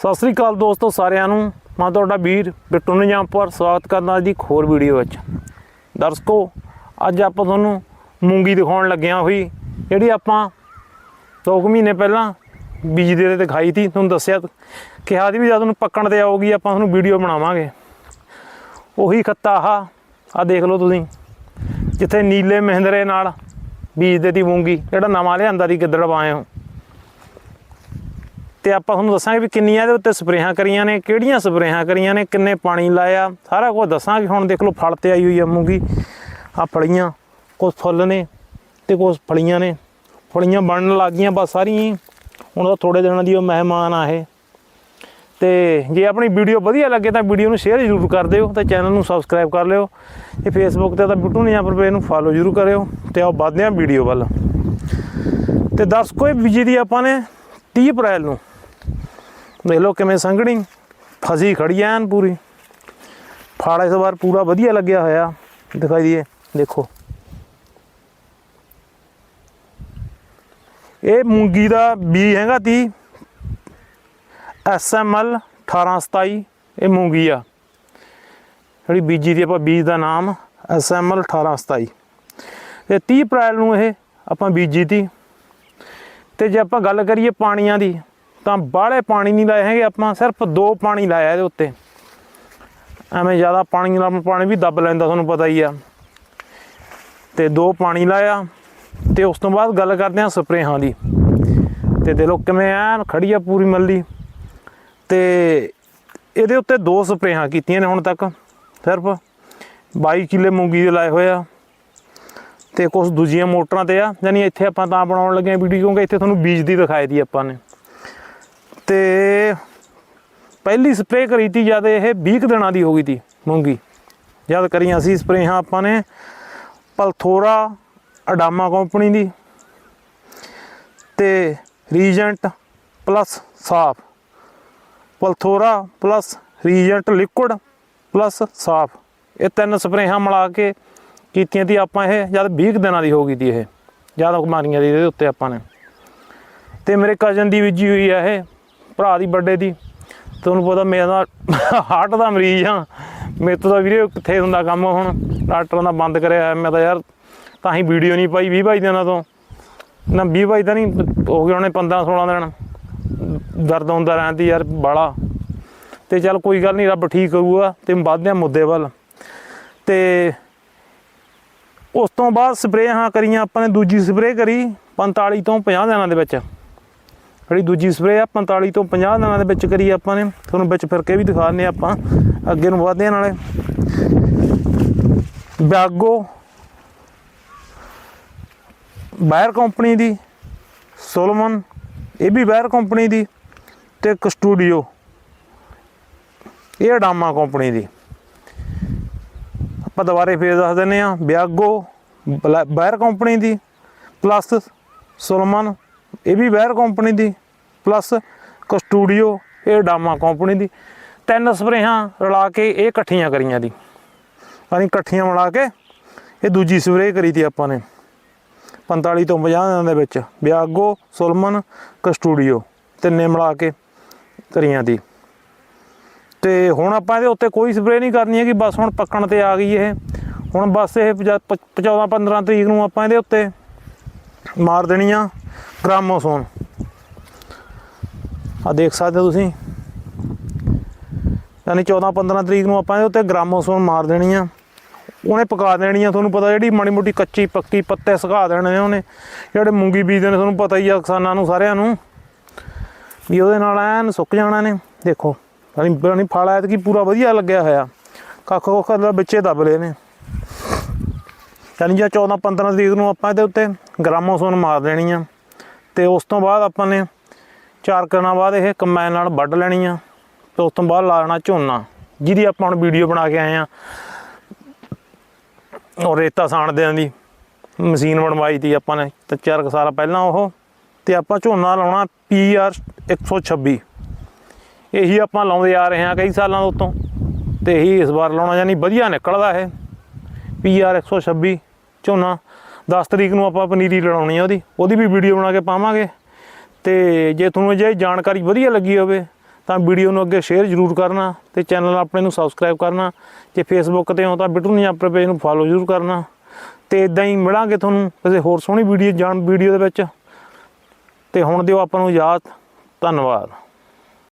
ਸਤਿ ਸ੍ਰੀ ਅਕਾਲ ਦੋਸਤੋ ਸਾਰਿਆਂ ਨੂੰ। ਮੈਂ ਤੁਹਾਡਾ ਵੀਰ ਬਿੱਟੂ ਨਿਜਾਮਪੁਰ। ਸਵਾਗਤ ਕਰਦਾ ਅੱਜ ਇੱਕ ਹੋਰ ਵੀਡੀਓ ਵਿੱਚ। ਦਰਸ਼ਕੋ, ਅੱਜ ਆਪਾਂ ਤੁਹਾਨੂੰ ਮੂੰਗੀ ਦਿਖਾਉਣ ਲੱਗਿਆ ਹੋਈ, ਜਿਹੜੀ ਆਪਾਂ 2 ਮਹੀਨੇ ਪਹਿਲਾਂ ਬੀਜਦੇ ਤੇ ਦਿਖਾਈ ਤੀ। ਤੁਹਾਨੂੰ ਦੱਸਿਆ ਕਿਹਾ ਸੀ ਵੀ ਜਦ ਤੁਹਾਨੂੰ ਪੱਕਣ ਤੇ ਆਊਗੀ, ਆਪਾਂ ਤੁਹਾਨੂੰ ਵੀਡੀਓ ਬਣਾਵਾਂਗੇ। ਉਹੀ ਖੱਤਾ ਆਹ ਆ ਦੇਖ ਲਓ ਤੁਸੀਂ, ਜਿੱਥੇ ਨੀਲੇ ਮਹਿੰਦਰੇ ਨਾਲ ਬੀਜਦੇ ਤੀ ਮੂੰਗੀ। ਜਿਹੜਾ ਨਵਾਂ ਲਿਆਂਦਾ ਦੀ ਗਿੱਦੜ ਪਾਏ ਹੋ ਤੇ ਆਪਾਂ ਤੁਹਾਨੂੰ ਦੱਸਾਂਗੇ ਵੀ ਕਿੰਨੀਆਂ ਇਹਦੇ ਉੱਤੇ ਸਪਰੇਹਾਂ ਕਰੀਆਂ ਨੇ, ਕਿਹੜੀਆਂ ਸਪਰੇਹਾਂ ਕਰੀਆਂ ਨੇ, ਕਿੰਨੇ ਪਾਣੀ ਲਾਇਆ, ਸਾਰਾ ਕੁਝ ਦੱਸਾਂਗੇ। ਹੁਣ ਦੇਖ ਲਓ ਫਲ ਤੇ ਆਈ ਹੋਈ ਆ ਮੂੰਗੀ ਆ ਫਲੀਆਂ, ਕੁਝ ਫੁੱਲ ਨੇ ਤੇ ਕੁਝ ਫਲੀਆਂ ਨੇ। ਫਲੀਆਂ ਬਣਨ ਲੱਗ ਗਈਆਂ ਬਸ ਸਾਰੀਆਂ ਹੀ। ਹੁਣ ਤਾਂ ਥੋੜੇ ਦਿਨਾਂ ਦੀ ਉਹ ਮਹਿਮਾਨ ਆਏ ਇਹ। ਤੇ ਜੇ ਆਪਣੀ ਵੀਡੀਓ ਵਧੀਆ ਲੱਗੇ ਤਾਂ ਵੀਡੀਓ ਨੂੰ ਸ਼ੇਅਰ ਜ਼ਰੂਰ ਕਰ ਦਿਓ ਤੇ ਚੈਨਲ ਨੂੰ ਸਬਸਕ੍ਰਾਈਬ ਕਰ ਲਿਓ। ਤੇ ਫੇਸਬੁੱਕ ਤੇ ਤਾਂ ਬਿੱਟੂ ਨਹੀਂ ਪਰ ਪੇਜ ਨੂੰ ਫਾਲੋ ਜ਼ਰੂਰ ਕਰਿਓ ਤੇ ਆਓ ਵੱਧਦੇ ਹਾਂ ਵੀਡੀਓ ਵੱਲ। ਤੇ ਦਰਸ਼ਕੋ ਕੋਈ ਬੀਜੀ ਦੀ ਆਪਾਂ ਨੇ 30 ਅਪ੍ਰੈਲ ਨੂੰ। ਦੇਖ ਲਓ ਕਿਵੇਂ ਸੰਘਣੀ। ਫਸੀ ਖੜੀ ਐਨ ਪੂਰੀ। ਫਾੜਾ ਇਸ ਵਾਰ ਪੂਰਾ ਵਧੀਆ ਲੱਗਿਆ ਹੋਇਆ। ਦਿਖਾਈ ਦਈਏ, ਦੇਖੋ। ਇਹ ਮੂੰਗੀ ਦਾ ਬੀ ਹੈਗਾ ਤੀ। ਐਸਐਮਐਲ 1827 ਇਹ ਮੂੰਗੀ ਆ। ਜਿਹੜੀ ਬੀਜੀ ਦੀ ਆਪਾਂ ਬੀਜ ਦਾ ਨਾਮ ਐਸਐਮਐਲ 1827 ਤੇ 30 ਅਪ੍ਰੈਲ ਨੂੰ ਇਹ ਆਪਾਂ ਬੀਜੀ ਤੀ। ਤੇ ਜੇ ਆਪਾਂ ਗੱਲ ਕਰੀਏ ਪਾਣੀਆਂ ਦੀ ਤਾਂ ਬਾਹਲੇ ਪਾਣੀ ਨਹੀਂ ਲਾਏ ਹੈਗੇ ਆਪਾਂ, ਸਿਰਫ ਦੋ ਪਾਣੀ ਲਾਇਆ ਇਹਦੇ ਉੱਤੇ। ਐਵੇਂ ਜ਼ਿਆਦਾ ਪਾਣੀ ਨਾਲ ਪਾਣੀ ਵੀ ਦੱਬ ਲੈਂਦਾ, ਤੁਹਾਨੂੰ ਪਤਾ ਹੀ ਆ। ਤੇ ਦੋ ਪਾਣੀ ਲਾਇਆ, ਤੇ ਉਸ ਤੋਂ ਬਾਅਦ ਗੱਲ ਕਰਦੇ ਹਾਂ ਸਪਰੇਹਾਂ ਦੀ। ਤੇ ਦੇਖੋ ਕਿਵੇਂ ਐਨ ਖੜੀ ਆ ਪੂਰੀ ਮੱਲੀ। ਤੇ ਇਹਦੇ ਉੱਤੇ ਦੋ ਸਪਰੇਹਾਂ ਕੀਤੀਆਂ ਨੇ ਹੁਣ ਤੱਕ, ਸਿਰਫ। 22 ਕਿੱਲੇ ਮੂੰਗੀ ਦੇ ਲਾਏ ਹੋਏ ਆ। ਤੇ ਕੁਝ ਦੂਜੀਆਂ ਮੋਟਰਾਂ ਤੇ ਆ, ਯਾਨੀ ਇੱਥੇ ਆਪਾਂ ਤਾਂ ਬਣਾਉਣ ਲੱਗੇ ਆ ਵੀਡੀਓ, ਕਿਉਂਕਿ ਇੱਥੇ ਤੁਹਾਨੂੰ ਬੀਜ ਦੀ ਦਿਖਾਈ ਦੀ ਆਪਾਂ ਨੇ। ਤੇ ਪਹਿਲੀ ਸਪਰੇਅ ਕਰੀ ਤੀ, ਜਦ ਇਹ 20 ਕੁ ਦਿਨਾਂ ਦੀ ਹੋ ਗਈ ਤੀ ਮੂੰਗੀ। ਜਦ ਕਰੀਆਂ ਸੀ ਸਪਰੇਹਾਂ ਆਪਾਂ ਨੇ ਪਲਥੋਰਾ, ਅਡਾਮਾ ਕੰਪਨੀ ਦੀ ਤੇ ਰੀਜੈਂਟ ਪਲੱਸ ਸਾਫ਼। Plethora plus reagent liquid plus ਸਾਫ਼। ਇਹ ਤਿੰਨ ਸਪਰੇਹਾਂ ਮਿਲਾ ਕੇ ਕੀਤੀਆਂ ਤੀ ਆਪਾਂ ਇਹ, ਜਦ 20 ਕੁ ਦਿਨਾਂ ਦੀ ਹੋ ਗਈ ਤੀ ਇਹ। ਜ਼ਿਆਦਾ ਬਿਮਾਰੀਆਂ ਦੀ, ਇਹਦੇ ਉੱਤੇ ਆਪਾਂ ਨੇ। ਤੇ ਮੇਰੇ ਕਜ਼ਨ ਦੀ ਬੀਜੀ ਹੋਈ ਆ ਇਹ। ਭਰਾ ਦੀ ਬਰਥਡੇ ਦੀ। ਤੁਹਾਨੂੰ ਪਤਾ ਮੇਰਾ ਹਾਰਟ ਦਾ ਮਰੀਜ਼ ਆ। ਮੇਰੇ ਤੋਂ ਤਾਂ ਵੀਰੇ ਕਿੱਥੇ ਹੁੰਦਾ ਕੰਮ ਹੁਣ? ਡਾਕਟਰਾਂ ਦਾ ਬੰਦ ਕਰਿਆ ਹੋਇਆ। ਮੈਂ ਤਾਂ ਯਾਰ ਤਾਂ ਹੀ ਵੀਡੀਓ ਨਹੀਂ ਪਾਈ 20 22 ਦਿਨਾਂ ਤੋਂ। ਨਾ 20 22 ਤਾਂ ਨਹੀਂ, ਹੋ ਗਏ ਉਹਨੇ 15 16 ਦਿਨ। ਦਰਦ ਹੁੰਦਾ ਰਹਿੰਦੀ ਯਾਰ ਬਾਲਾ। ਤੇ ਚੱਲ ਕੋਈ ਗੱਲ ਨਹੀਂ, ਰੱਬ ਠੀਕ ਕਰੂਗਾ ਤੇ ਵੱਧਦੇ ਆ ਮੁੱਦੇ ਵੱਲ। ਤੇ ਉਸ ਤੋਂ ਬਾਅਦ ਸਪਰੇਅ ਹਾਂ ਕਰੀਆਂ, ਆਪਾਂ ਨੇ ਦੂਜੀ ਸਪਰੇਅ ਕਰੀ 45 ਤੋਂ 50 ਦਿਨਾਂ ਦੇ ਵਿੱਚ। ਜਿਹੜੀ ਦੂਜੀ ਸਪਰੇਅ ਆ 45 ਤੋਂ 50 ਦਿਨਾਂ ਦੇ ਵਿੱਚ ਕਰੀ ਆਪਾਂ ਨੇ। ਤੁਹਾਨੂੰ ਵਿੱਚ ਫਿਰ ਕੇ ਵੀ ਦਿਖਾਉਂਦੇ ਆਪਾਂ। ਅੱਗੇ ਨੂੰ ਵਧਦੇ ਆ ਨਾਲੇ। ਬਿਆਗੋ ਬਾਇਰ ਕੰਪਨੀ ਦੀ ਸੋਲਮਨ ਇਹ ਵੀ ਬਾਇਰ ਕੰਪਨੀ ਦੀ ਤੇ ਇੱਕ ਸਟੂਡੀਓ ਇਹ ਅਡਾਮਾ ਕੰਪਨੀ ਦੀ। ਆਪਾਂ ਦੁਬਾਰੇ ਫੇਰ ਦੱਸ ਦਿੰਨੇ ਆ ਬਿਆਗੋ ਬਲਾ- ਬਾਇਰ ਕੰਪਨੀ ਦੀ ਪਲੱਸ ਸੋਲਮਨ ਇਹ ਵੀ ਵੈਰ ਕੰਪਨੀ ਦੀ ਪਲੱਸ ਕਸਟੂਡੀਓ, ਇਹ ਡਾਮਾ ਕੰਪਨੀ ਦੀ। ਤਿੰਨ ਸਪਰੇਹਾਂ ਰਲਾ ਕੇ ਇਹ ਇਕੱਠੀਆਂ ਕਰੀਆਂ ਦੀ। ਯਾਨੀ ਇਕੱਠੀਆਂ ਮਿਲਾ ਕੇ ਇਹ ਦੂਜੀ ਸਪਰੇਅ ਕਰੀ ਤੀ ਆਪਾਂ ਨੇ। 45 ਤੋਂ 50 ਦਿਨਾਂ ਦੇ ਵਿੱਚ। ਬਿਆਗੋ, ਸੁਲਮਨ, ਕਸਟੂਡੀਓ, ਤਿੰਨੇ ਮਿਲਾ ਕੇ ਕਰੀਆਂ ਦੀ ਤੇ ਹੁਣ ਆਪਾਂ ਇਹਦੇ ਉੱਤੇ ਕੋਈ ਸਪਰੇਅ ਨਹੀਂ ਕਰਨੀ ਹੈ ਕਿ ਬਸ ਹੁਣ ਪੱਕਣ ਤੇ ਆ ਗਈ ਇਹ। ਹੁਣ ਬਸ ਇਹ 14 15 ਤਰੀਕ ਨੂੰ ਆਪਾਂ ਇਹਦੇ ਉੱਤੇ ਮਾਰ ਦੇਣੀ ਆ ਗ੍ਰਾਮੋਸੋਨ ਆ ਦੇਖ ਸਕਦੇ ਹੋ ਤੁਸੀਂ। ਯਾਨੀ 14 15 ਤਰੀਕ ਨੂੰ ਆਪਾਂ ਇਹਦੇ ਉੱਤੇ ਗ੍ਰਾਮੋਸੋਨ ਮਾਰ ਦੇਣੀ ਆ ਉਹਨੇ ਪਕਾ ਦੇਣੀ ਆ ਤੁਹਾਨੂੰ ਪਤਾ ਜਿਹੜੀ ਮਾੜੀ ਮੋਟੀ ਕੱਚੀ ਪੱਕੀ ਪੱਤੇ ਸੁਕਾ ਦੇਣੇ ਆ ਉਹਨੇ। ਜਿਹੜੇ ਮੂੰਗੀ ਬੀਜਦੇ ਨੇ, ਤੁਹਾਨੂੰ ਪਤਾ ਹੀ ਆ ਕਿਸਾਨਾਂ ਨੂੰ, ਸਾਰਿਆਂ ਨੂੰ। ਵੀ ਉਹਦੇ ਨਾਲ ਐਨ ਸੁੱਕ ਜਾਣਾ ਨੇ। ਦੇਖੋ, ਯਾਨੀ ਯਾਨੀ ਫਲ ਐਤਕੀ ਪੂਰਾ ਵਧੀਆ ਲੱਗਿਆ ਹੋਇਆ। ਕੱਖ ਕੁੱਖ ਦਾ ਵਿੱਚੇ ਦੱਬ ਲਏ ਨੇ। ਯਾਨੀ ਜੇ 14 15 ਤਰੀਕ ਨੂੰ ਆਪਾਂ ਇਹਦੇ ਉੱਤੇ ਗ੍ਰਾਮੋਸੋਨ ਮਾਰ ਦੇਣੀ ਆ ਤੇ ਉਸ ਤੋਂ ਬਾਅਦ ਆਪਾਂ ਨੇ ਚਾਰ ਕਰਨਾ ਬਾਅਦ ਇਹ ਕੰਬਾਈਨ ਨਾਲ ਵੱਢ ਲੈਣੀ ਆ ਤੇ ਉਸ ਤੋਂ ਬਾਅਦ ਲਾ ਲੈਣਾ ਝੋਨਾ, ਜਿਹਦੀ ਆਪਾਂ ਹੁਣ ਵੀਡੀਓ ਬਣਾ ਕੇ ਆਏ ਆ ਉਹ ਰੇਤਾ ਸਾਣਦਿਆਂ ਦੀ ਮਸ਼ੀਨ ਬਣਵਾਈ ਤੀ ਆਪਾਂ ਨੇ, ਤੇ ਚਾਰ ਕੁ ਸਾਲ ਪਹਿਲਾਂ ਉਹ, ਤੇ ਆਪਾਂ ਝੋਨਾ ਲਾਉਣਾ ਪੀਆਰ 126 ਇਹੀ ਆਪਾਂ ਲਾਉਂਦੇ ਆ ਰਹੇ ਹਾਂ ਕਈ ਸਾਲਾਂ ਤੋਂ ਉੱਤੋਂ, ਤੇ ਇਹੀ ਇਸ ਵਾਰ ਲਾਉਣਾ ਯਾਨੀ ਵਧੀਆ ਨਿਕਲਦਾ ਇਹ। ਪੀਆਰ 126 ਝੋਨਾ 10 ਤਰੀਕ ਨੂੰ ਆਪਾਂ ਪਨੀਰੀ ਲੜਾਉਣੀ ਆ ਉਹਦੀ ਉਹਦੀ ਵੀ ਵੀਡੀਓ ਬਣਾ ਕੇ ਪਾਵਾਂਗੇ। ਤੇ ਜੇ ਤੁਹਾਨੂੰ ਜੇ ਜਾਣਕਾਰੀ ਵਧੀਆ ਲੱਗੀ ਹੋਵੇ, ਤਾਂ ਵੀਡੀਓ ਨੂੰ ਅੱਗੇ ਸ਼ੇਅਰ ਜ਼ਰੂਰ ਕਰਨਾ ਤੇ ਚੈਨਲ ਆਪਣੇ ਨੂੰ ਸਬਸਕ੍ਰਾਈਬ ਕਰਨਾ। ਜੇ ਫੇਸਬੁੱਕ ਤੇ ਹੋ ਤਾਂ ਬਿਟੂ ਨਹੀਂ ਆਪਣੇ ਪੇਜ ਨੂੰ ਫੋਲੋ ਜ਼ਰੂਰ ਕਰਨਾ। ਤੇ ਇਦਾਂ ਹੀ ਮਿਲਾਂਗੇ ਤੁਹਾਨੂੰ ਕਿਸੇ ਹੋਰ ਸੋਹਣੀ ਵੀਡੀਓ ਜਾਣ ਵੀਡੀਓ ਦੇ ਵਿੱਚ। ਤੇ ਹੁਣ ਦਿਓ ਆਪਾਂ ਨੂੰ ਯਾਦ। ਧੰਨਵਾਦ।